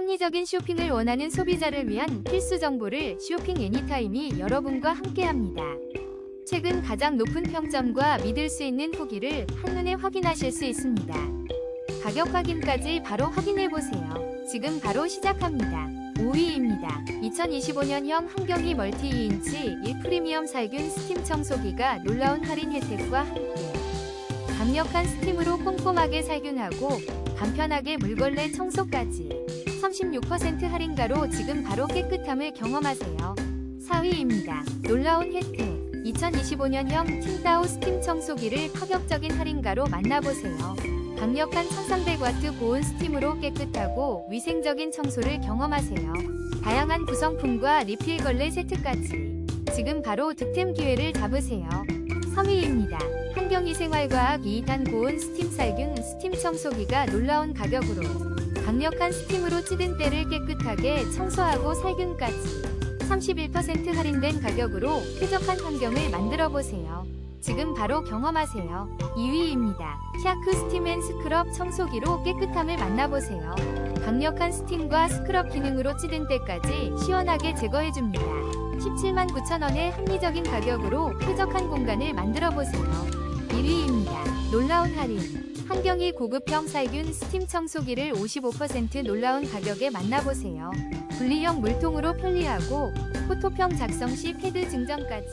합리적인 쇼핑을 원하는 소비자를 위한 필수 정보를 쇼핑 애니타임이 여러분과 함께합니다. 최근 가장 높은 평점과 믿을 수 있는 후기를 한눈에 확인하실 수 있습니다. 가격 확인까지 바로 확인해 보세요. 지금 바로 시작합니다. 5위입니다. 2025년형 한경이 멀티 2인치 1 프리미엄 살균 스팀 청소기가 놀라운 할인 혜택과 함께 강력한 스팀으로 꼼꼼하게 살균하고 간편하게 물걸레 청소까지 36% 할인가로 지금 바로 깨끗함을 경험하세요. 4위입니다. 놀라운 혜택 2025년형 틴다오 스팀 청소기를 파격적인 할인가로 만나보세요. 강력한 1300와트 고온 스팀으로 깨끗하고 위생적인 청소를 경험하세요. 다양한 구성품과 리필 걸레 세트까지 지금 바로 득템 기회를 잡으세요. 3위입니다. 한경이 생활과학 2단 고온 스팀 살균 스팀 청소기가 놀라운 가격으로 강력한 스팀으로 찌든 때를 깨끗하게 청소하고 살균까지 31% 할인된 가격으로 쾌적한 환경을 만들어 보세요. 지금 바로 경험하세요. 2위입니다. 샤크 스팀 앤 스크럽 청소기로 깨끗함을 만나보세요. 강력한 스팀과 스크럽 기능으로 찌든 때까지 시원하게 제거해줍니다. 17만 9천원의 합리적인 가격으로 쾌적한 공간을 만들어 보세요. 1위입니다. 놀라운 할인. 한경이 고급형 살균 스팀 청소기를 55% 놀라운 가격에 만나보세요. 분리형 물통으로 편리하고 포토평 작성 시 패드 증정까지.